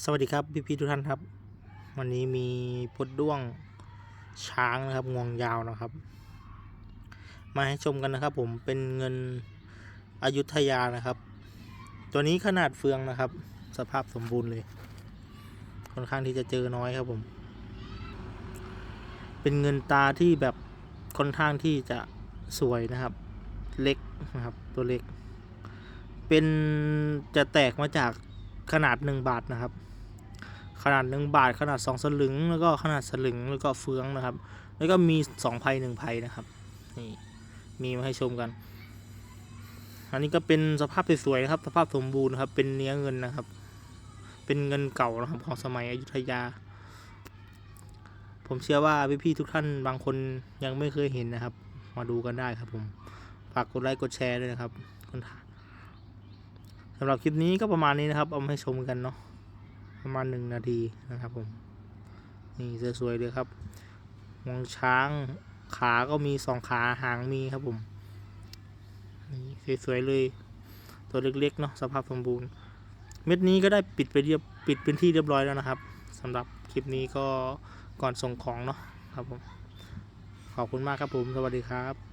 สวัสดีครับพี่พี่ๆทุกท่านครับ วันนี้มีพดด้วงช้างนะครับงวงยาวนะครับ มาให้ชมกันนะครับผมเป็นเงินอยุธยานะครับ ตัวนี้ขนาดเฟืองนะครับ สภาพสมบูรณ์เลย ค่อนข้างที่จะเจอน้อยครับผม เป็นเงินตาที่แบบค่อนข้างที่จะสวยนะครับ เล็กนะครับตัวเล็ก เป็นจะแตกมาจาก ขนาดหนึ่งบาทนะครับ ขนาดหนึ่งบาท ขนาดสองสลึง แล้วก็ขนาดสลึงแล้วก็เฟืองนะครับ แล้วก็มีสองไพหนึ่งไพ่นะครับนี่มีมาให้ชมกัน อันนี้ก็เป็นสภาพสวยๆนะครับ สภาพสมบูรณ์ครับ เป็นเนื้อเงินนะครับ เป็นเงินเก่านะครับของสมัยอยุธยา ผมเชื่อว่าพี่ๆทุกท่านบางคนยังไม่เคยเห็นนะครับ มาดูกันได้ครับผมฝากกดไลค์กดแชร์ด้วยนะครับคนถ่ายำหรับคลิปนี้ก็ประมาณนี้นะครับ เอามาให้ชมกันเนาะประมาณหนึ่งนาทีนะครับผมนี่สวยๆเลยครับงวงช้างขาก็มีสองขาหางมีครับผมนี่สวยๆเลย ตัวเล็กๆเนาะสภาพสมบูรณ์ เม็ดนี้ก็ได้ปิดไปเรียบปิดเป็นที่เรียบร้อยแล้วนะครับสำหรับคลิปนี้ก็ก่อนส่งของเนาะครับผมขอบคุณมากครับผม สวัสดีครับ